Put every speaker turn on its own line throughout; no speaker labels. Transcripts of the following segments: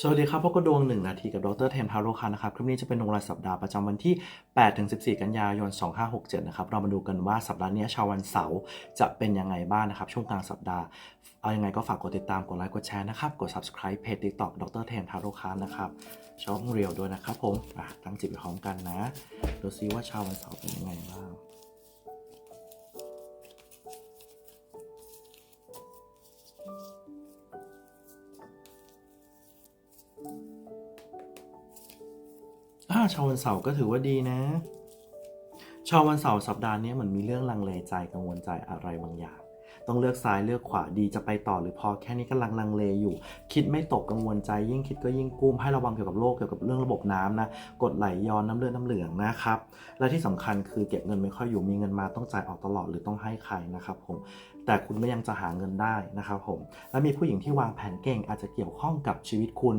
สวัสดีครับพบกับดวง1นาทีกับดรเทมทาโรคันนะครับ คลิปนี้จะเป็นดวงรายสัปดาห์ประจำวันที่ 8 ถึง 14 กันยายน 2567 นะครับ เรามาดูกันว่าสัปดาห์นี้ชาววันเสาร์จะเป็นยังไงบ้างนะครับ ช่วงกลางสัปดาห์ เอายังไงก็ฝากกดติดตามกดไลค์กดแชร์นะครับ กด subscribe เพจ TikTok ดรเทมทาโรคันนะครับช่องเรียวด้วยนะครับผมตั้งจิตไปพร้อมกันนะดูซิว่าชาววันเสาร์เป็นยังไงบ้าง อ่าชาววันเสาร์ก็ถือว่าดีนะ ชาววันเสาร์สัปดาห์นี้เหมือนมีเรื่องลังเลใจกังวลใจอะไรบางอย่าง ต้องเลือกซ้ายเลือกขวาดีจะไปต่อหรือพอแค่นี้กำลังลังเลอยู่ คิดไม่ตกกังวลใจ ยิ่งคิดก็ยิ่งกุ้มให้ระวังเกี่ยวกับโรคเกี่ยวกับเรื่องระบบน้ำนะกดไหลย้อนน้ำเลือดน้ำเหลืองนะครับ และที่สำคัญคือเก็บเงินไม่ค่อยอยู่มีเงินมาต้องจ่ายออกตลอดหรือต้องให้ใครนะครับผมแต่คุณก็ยังจะหาเงินได้นะครับผมและมีผู้หญิงที่วางแผนเก่งอาจจะเกี่ยวข้องกับชีวิตคุณ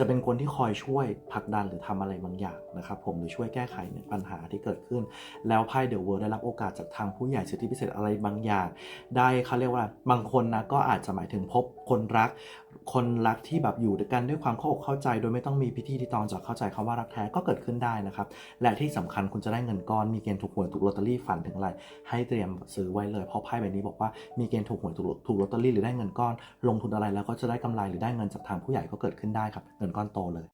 จะเป็นคนที่คอยช่วยผลักดันหรือทำอะไรบางอย่างนะครับผมหรือช่วยแก้ไขในปัญหาที่เกิดขึ้น แล้วไพ่เดอะเวิร์ได้รับโอกาสจากทางผู้ใหญ่สิทธิพิเศษอะไรบางอย่าง ได้เขาเรียกว่าบางคนนะก็อาจจะหมายถึงพบคนรัก คนรักที่แบบอยู่ด้วยกันด้วยความเข้าอกเข้าใจ โดยไม่ต้องมีพิธีที่ตองจากเข้าใจคำว่ารักแท้ก็เกิดขึ้นได้นะครับและที่สำคัญคุณจะได้เงินก้อนมีเกณฑ์ถูกหวยถูกลอตเตอรี่ฝันถึงอะไรให้เตรียมซื้อไว้เลยเพราะไพ่ใบนี้บอกว่ามีเกณฑ์ถูกหวยถูกถูกลอตเตอรี่หรือได้เงินก้อน ลงทุนอะไรแล้วก็จะได้กำไรหรือได้เงินจากทางผู้ใหญ่ก็เกิดขึ้นได้ครับเงินก้อนโตเลย